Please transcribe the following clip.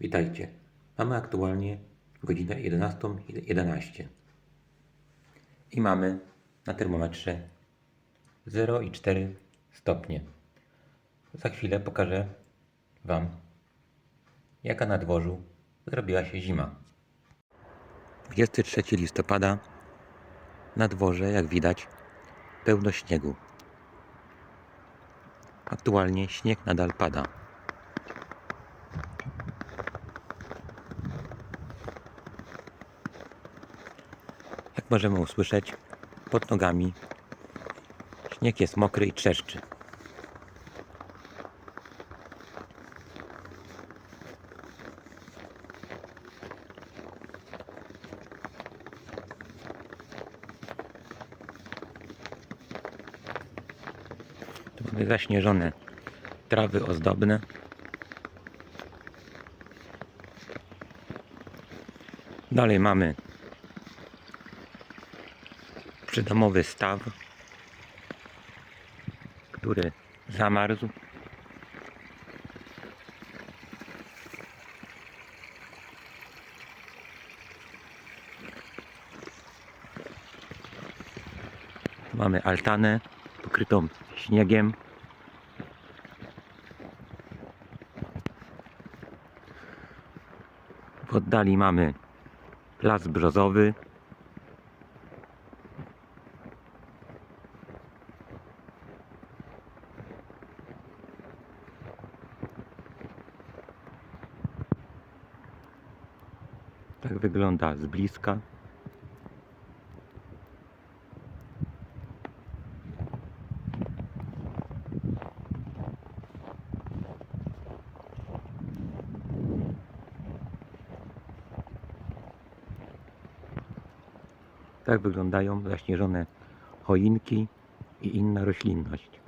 Witajcie. Mamy aktualnie godzinę 11.11 i mamy na termometrze 0,4 stopnie. Za chwilę pokażę Wam, jaka na dworzu zrobiła się zima. 23 listopada na dworze, jak widać, pełno śniegu. Aktualnie śnieg nadal pada. Jak możemy usłyszeć, pod nogami śnieg jest mokry i trzeszczy. Tu mamy zaśnieżone trawy ozdobne. Dalej mamy przydomowy staw, który zamarzł. Mamy altanę pokrytą śniegiem. W oddali mamy las brzozowy. Tak wygląda z bliska. Tak wyglądają zaśnieżone choinki i inna roślinność.